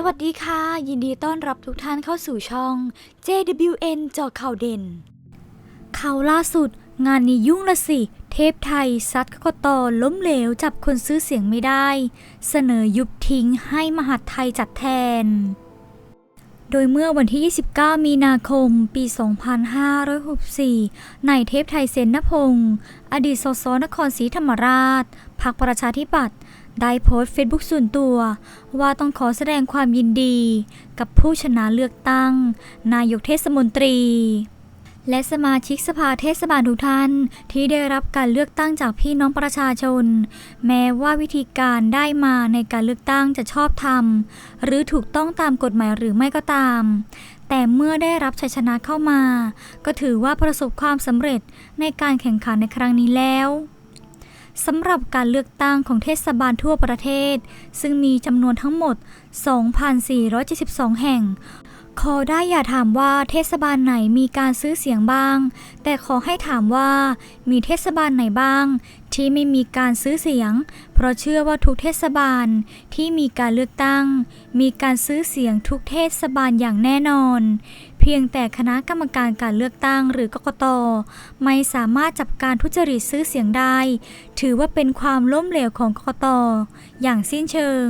สวัสดีค่ะ ยินดีต้อนรับทุกท่านเข้าสู่ช่อง JWN เจอข่าวเด่น ข่าวล่าสุด งานนี้ยุ่งละสิ เทพไทยซัดกกตล้มเหลวจับคนซื้อเสียงไม่ได้ เสนอยุบทิ้งให้มหาดไทยจัดแทน โดยเมื่อวันที่ 29 มีนาคม ปี 2564นายเทพไทยเสนพงศ์อดีตสสนครศรีธรรมราช พรรคประชาธิปัตย์ ได้โพสต์เฟซบุ๊กส่วนตัว ว่าต้องขอแสดงความยินดี กับผู้ชนะเลือกตั้ง นายกเทศมนตรี และสมาชิกสภาเทศบาลทุกท่านที่ได้รับการเลือกตั้งจากพี่น้องประชาชน แม้ว่าวิธีการได้มาในการเลือกตั้งจะชอบธรรม หรือถูกต้องตามกฎหมายหรือไม่ก็ตาม แต่เมื่อได้รับชัยชนะเข้ามา ก็ถือว่าประสบความสำเร็จในการแข่งขันในครั้งนี้แล้ว สำหรับการเลือกตั้งของเทศบาลทั่วประเทศ ซึ่งมีจำนวนทั้งหมด 2,472 แห่ง ขอได้อย่าถามว่าเทศบาลไหนมีการซื้อเสียงบ้าง แต่ขอให้ถามว่ามีเทศบาลไหนบ้าง ที่ไม่มีการซื้อเสียง เพราะเชื่อว่าทุกเทศบาลที่มีการเลือกตั้ง มีการซื้อเสียงทุกเทศบาลอย่างแน่นอน เพียงแต่คณะกรรมการการเลือกตั้งหรือกกตไม่สามารถจับการทุจริตซื้อเสียงได้ ถือว่าเป็นความล้มเหลวของกกตอย่างสิ้นเชิง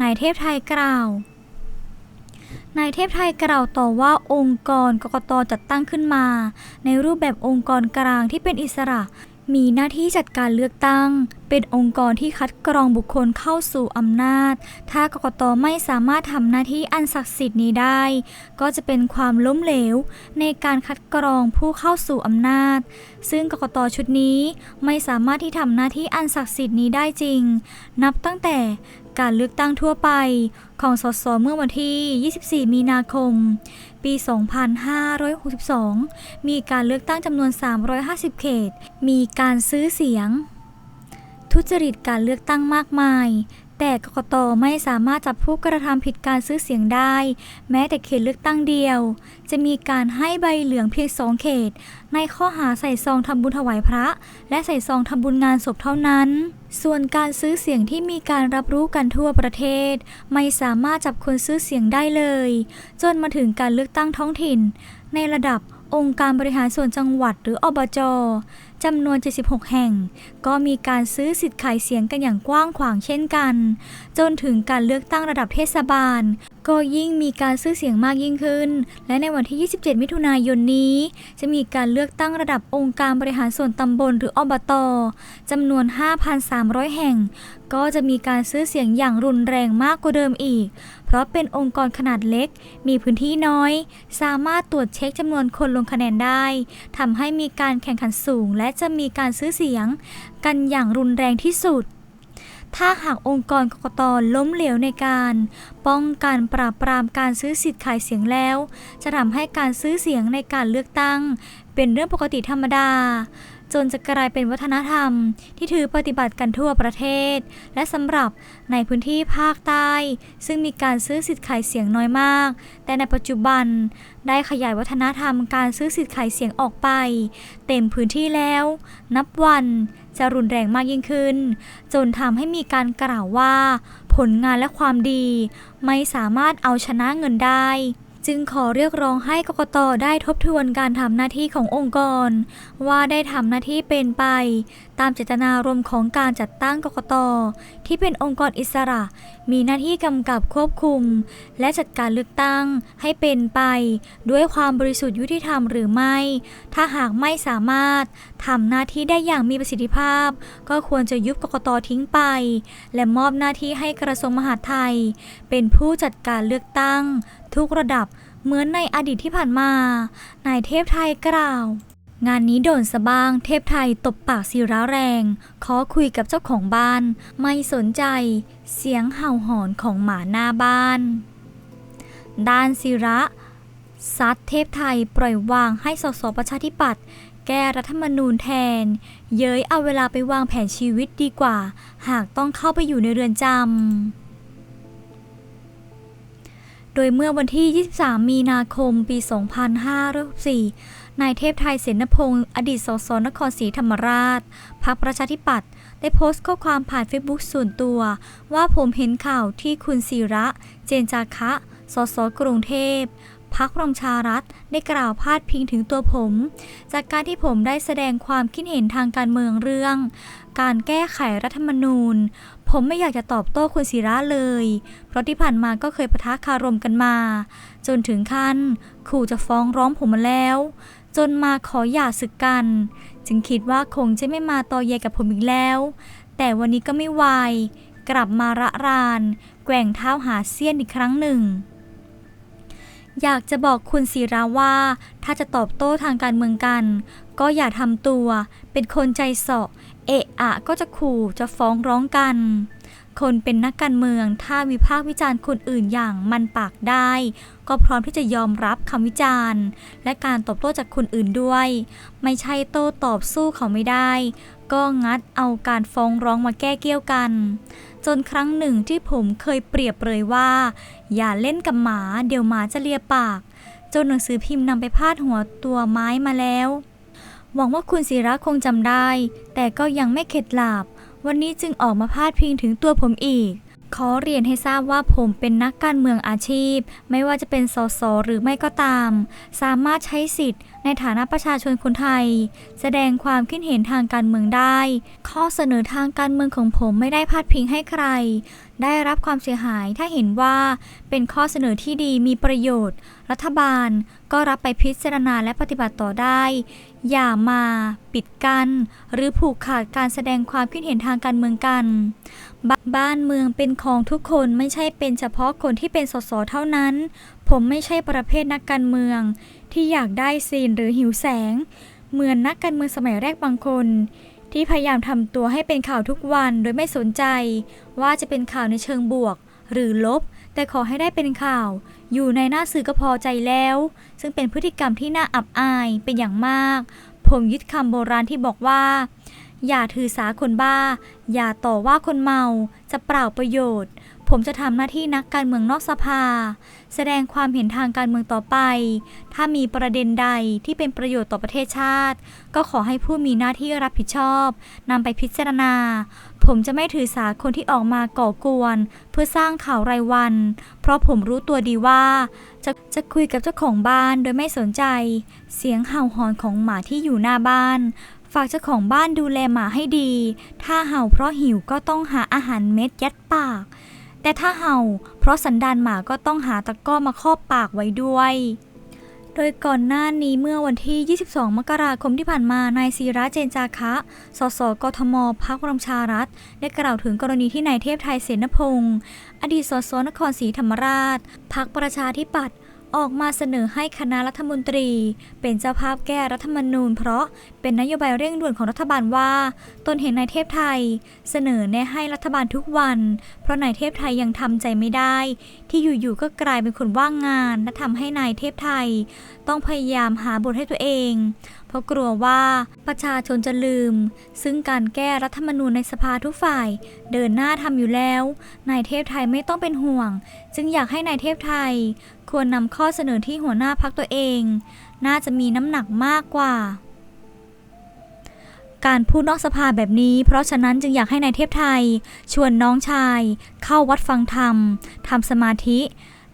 นายเทพไทยกล่าว นายเทพไทยกล่าวต่อว่าองค์กรกกตจัดตั้งขึ้นมา ในรูปแบบองค์กรกลางที่เป็นอิสระ มีหน้าที่จัดการเลือกตั้ง เป็นองค์กรที่คัดกรองบุคคลเข้าสู่อำนาจ ถ้ากกตไม่สามารถทำหน้าที่อันศักดิ์สิทธิ์นี้ได้ ก็จะเป็นความล้มเหลว ในการคัดกรองผู้เข้าสู่อำนาจ ซึ่งกกตชุดนี้ไม่สามารถที่ทำหน้าที่อันศักดิ์สิทธิ์นี้ได้จริง นับตั้งแต่การเลือกตั้งทั่วไปของสสเมื่อวันที่ 24 มีนาคม ปี 2562 มีการเลือกตั้งจำนวน 350 เขต มีการซื้อเสียง ทุจริตการเลือกตั้งมากมาย แต่กกตไม่สามารถจับผู้กระทำผิดการซื้อเสียงได้ แม้แต่เขตเลือกตั้งเดียว จะมีการให้ใบเหลืองเพียงสองเขต ในข้อหาใส่ซองทำบุญถวายพระ และใส่ซองทำบุญงานศพเท่านั้น ส่วนการซื้อเสียงที่มีการรับรู้กันทั่วประเทศ ไม่สามารถจับคนซื้อเสียงได้เลย จนมาถึงการเลือกตั้งท้องถิ่น ในระดับ องค์การบริหารส่วนจังหวัดหรืออบจจำนวน 76 แห่ง ก็มีการซื้อสิทธิ์ขายเสียงกันอย่างกว้างขวางเช่นกัน จนถึงการเลือกตั้งระดับเทศบาล ก็ยิ่งมีการซื้อเสียงมากยิ่งขึ้น และในวันที่ 27 มิถุนายนนี้ จะมีการเลือกตั้งระดับองค์การบริหารส่วนตำบลหรืออบตจำนวน 5,300 แห่ง ก็จะมีการซื้อเสียงอย่างรุนแรงมากกว่าเดิมอีก ราะเป็นองค์กรขนาดเล็ก มีพื้นที่น้อย สามารถตรวจเช็คจำนวนคนลงคะแนนได้ ทำให้มีการแข่งขันสูง และจะมีการซื้อเสียง กันอย่างรุนแรงที่สุดถ้าหากองค์กรกกตล้มเหลวในการ ป้องกันปราบปรามการซื้อสิทธิ์ขายเสียงแล้ว จะทำให้การซื้อเสียงในการเลือกตั้ง เป็นเรื่องปกติธรรมดา จนจะกลายเป็นวัฒนธรรม ที่ถือปฏิบัติกันทั่วประเทศ และสำหรับในพื้นที่ภาคใต้ ซึ่งมีการซื้อสิทธิ์ขายเสียงน้อยมาก แต่ในปัจจุบัน ได้ขยายวัฒนธรรมการซื้อสิทธิ์ขายเสียงออกไป เต็มพื้นที่แล้ว นับวันจะรุนแรงมากยิ่งขึ้น จนทำให้มีการกล่าวว่า ผลงานและความดี ไม่สามารถเอาชนะเงินได้ จึงขอเรียกร้องให้กกตได้ทบทวนการทำหน้าที่ขององค์กร ว่าได้ทำหน้าที่เป็นไป ตามเจตนารมณ์ของการจัดตั้งกกตที่เป็นองค์กรอิสระ มีหน้าที่กำกับควบคุม และจัดการเลือกตั้งให้เป็นไป ด้วยความบริสุทธิ์ยุติธรรมหรือไม่ ถ้าหากไม่สามารถทำหน้าที่ได้อย่างมีประสิทธิภาพ ก็ควรจะยุบกกตทิ้งไป และมอบหน้าที่ให้กระทรวงมหาดไทย เป็นผู้จัดการเลือกตั้ง ทุกระดับเหมือนในอดีตที่ผ่านมา นายเทพไทยกล่าว งานนี้โดนสะบ้าง เทพไทยตบปากศิระแรง ขอคุยกับเจ้าของบ้าน ไม่สนใจ เสียงเห่าหอนของหมาหน้าบ้าน ด้านศิระซัดเทพไทยปล่อยวางให้สสประชาธิปัตย์แก้รัฐธรรมนูญแทน เย้ยเอาเวลาไปวางแผนชีวิตดีกว่า หากต้องเข้าไปอยู่ในเรือนจำ โดยเมื่อวันที่ 23 มีนาคม ปี 2564นายเทพไทยเสนพงศ์อดีตสสนครศรีธรรมราช พรรคประชาธิปัตย์ได้โพสต์ข้อความผ่านเฟซบุ๊กส่วนตัว ว่าผมเห็นข่าวที่คุณศิระ เจนจาคะ สสกรุงเทพพักพลังชารัฐได้กล่าวพาดพิงถึงตัวผม จากการที่ผมได้แสดงความคิดเห็นทางการเมืองเรื่อง การแก้ไขรัฐธรรมนูญ ผมไม่อยากจะตอบโต้คุณศิระเลย เพราะที่ผ่านมาก็เคยปะทะคารมกันมา จนถึงขั้นขู่จะฟ้องร้องผมมาแล้ว จนมาขอหย่าศึกกัน จึงคิดว่าคงจะไม่มาต่อแยกับผมอีกแล้ว แต่วันนี้ก็ไม่วายกลับมาระราน แกว่งเท้าหาเสี้ยนอีกครั้งหนึ่ง อยากจะบอกคุณศิราว่า ถ้าจะตอบโต้ทางการเมืองกัน ก็อย่าทำตัว เป็นคนใจเสาะเอะอะก็จะขู่จะฟ้องร้องกัน คนเป็นนักการเมืองถ้าวิพากษ์วิจารณ์คนอื่นอย่างมันปากได้ ก็พร้อมที่จะยอมรับคำวิจารณ์ และการตอบโต้จากคนอื่นด้วย ไม่ใช่โต้ตอบสู้เขาไม่ได้ ก็งัดเอาการฟ้องร้องมาแก้เกี้ยวกัน จนครั้งหนึ่งที่ผมเคยเปรียบเลยว่า อย่าเล่นกับหมาเดี๋ยวหมาจะเลียปาก จนหนังสือพิมพ์นำไปพาดหัวตัวไม้มาแล้ว หวังว่าคุณศิระคงจำได้ แต่ก็ยังไม่เข็ดหลาบ วันนี้จึงออกมาพาดพิงถึงตัวผมอีก ขอเรียนให้ทราบว่าผมเป็นนักการเมืองอาชีพ ไม่ว่าจะเป็นสสหรือไม่ก็ตาม สามารถใช้สิทธิ์ ในฐานะประชาชนคนไทย แสดงความคิดเห็นทางการเมืองได้ ข้อเสนอทางการเมืองของผมไม่ได้พาดพิงให้ใคร ได้รับความเสียหายถ้าเห็นว่าเป็นข้อเสนอที่ดีมีประโยชน์ รัฐบาลก็รับไปพิจารณาและปฏิบัติต่อได้ อย่ามาปิดกัน้นหรือผูกขาดการแสดงความคิดเห็นทางการเมืองกันบบ้านเมืองเป็นของทุกคนไม่ใช่เป็นเฉพาะคนที่เป็นสสเท่านั้น ผมไม่ใช่ประเภทนักการเมือง ที่อยากได้ซีนหรือหิวแสง เหมือนนักการเมืองสมัยแรกบางคน ที่พยายามทำตัวให้เป็นข่าวทุกวันโดยไม่สนใจ ว่าจะเป็นข่าวในเชิงบวก หรือลบ แต่ขอให้ได้เป็นข่าว อยู่ในหน้าสื่อก็พอใจแล้ว ซึ่งเป็นพฤติกรรมที่น่าอับอายเป็นอย่างมาก ผมยึดคำโบราณที่บอกว่า อย่าถือสาคนบ้า อย่าต่อว่าคนเมา จะเปล่าประโยชน์ ผมจะทำหน้าที่นักการเมืองนอกสภา แสดงความเห็นทางการเมืองต่อไป ถ้ามีประเด็นใดที่เป็นประโยชน์ต่อประเทศชาติ ก็ขอให้ผู้มีหน้าที่รับผิดชอบนำไปพิจารณา ผมจะไม่ถือสาคนที่ออกมาก่อกวน เพื่อสร้างข่าวรายวัน เพราะผมรู้ตัวดีว่า จะจะคุยกับเจ้าของบ้านโดยไม่สนใจ เสียงเห่าหอนของหมาที่อยู่หน้าบ้าน ฝากเจ้าของบ้านดูแลหมาให้ดี ถ้าเห่าเพราะหิวก็ต้องหาอาหารเม็ดยัดปาก แต่ถ้าเห่าเพราะสันดานหมาก็ต้องหาตะก้อมาครอบปากไว้ด้วย โดยก่อนหน้านี้เมื่อวันที่ 22 มกราคมที่ผ่านมา นายศิระเจนจาคะ สส กทมพักพลังชารัฐ ได้กล่าวถึงกรณีที่นายเทพไทยเสนพงศ์อดีตสสนครศรีธรรมราช พักประชาธิปัตย์ ออกมาเสนอให้คณะรัฐมนตรี เป็นเจ้าภาพแก้รัฐธรรมนูญ เพราะเป็นนโยบายเร่งด่วนของรัฐบาลว่า ตนเห็นนายเทพไทย เสนอแนะให้รัฐบาลทุกวัน เพราะนายเทพไทยยังทำใจไม่ได้ ที่อยู่ๆก็กลายเป็นคนว่างงานและทำให้นายเทพไทย ต้องพยายามหาบทให้ตัวเอง เพราะกลัวว่าประชาชนจะลืม ซึ่งการแก้รัฐธรรมนูญในสภาทุกฝ่าย เดินหน้าทำอยู่แล้วนายเทพไทยไม่ต้องเป็นห่วง จึงอยากให้นายเทพไทย ควรนำข้อเสนอที่หัวหน้าพักตัวเอง น่าจะมีน้ำหนักมากกว่า การพูดนอกสภาแบบนี้ เพราะฉะนั้นจึงอยากให้นายเทพไทย ชวนน้องชาย เข้าวัดฟังธรรมทำสมาธิ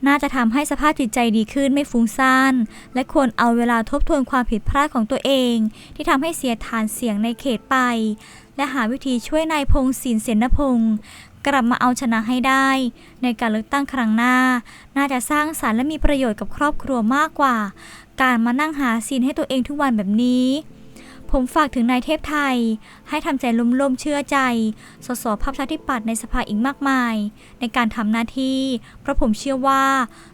น่าจะทำให้สภาพจิตใจดีขึ้นไม่ฟุ้งซ่าน และควรเอาเวลาทบทวนความผิดพลาดของตัวเอง ที่ทำให้เสียฐานเสียงในเขตไป และหาวิธีช่วยนายพงศินเสนพงศ์ กลับมาเอาชนะให้ได้ ในการเลือกตั้งครั้งหน้า น่าจะสร้างสารรค์และมีประโยชน์กับครอบครัวมากกว่า การมานั่งหาซีนให้ตัวเองทุกวันแบบนี้ ผมฝากถึงนายเทพไทย ให้ทำใจลุ่มๆเชื่อใจ สสภาพชาติปัตย์ในสภาอีกมากมาย ในการทำหน้าที่ เพราะผมเชื่อว่า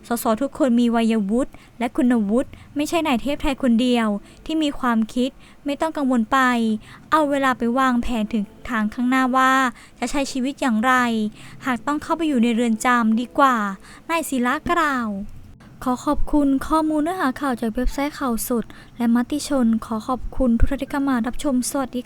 สสทุกคนมีวัยวุฒิและคุณวุฒิไม่ใช่นายเทพไทยคนเดียว ที่มีความคิดไม่ต้องกังวลไป เอาเวลาไปวางแผนถึงทางข้างหน้าว่า จะใช้ชีวิตอย่างไร หากต้องเข้าไปอยู่ในเรือนจำดีกว่านายศิลากล่าว ขอขอบคุณข้อมูลเนื้อหาข่าวจากเว็บไซต์ข่าวสด และมติชน ขอขอบคุณทุกท่านที่เข้ามารับชม สวัสดีค่ะ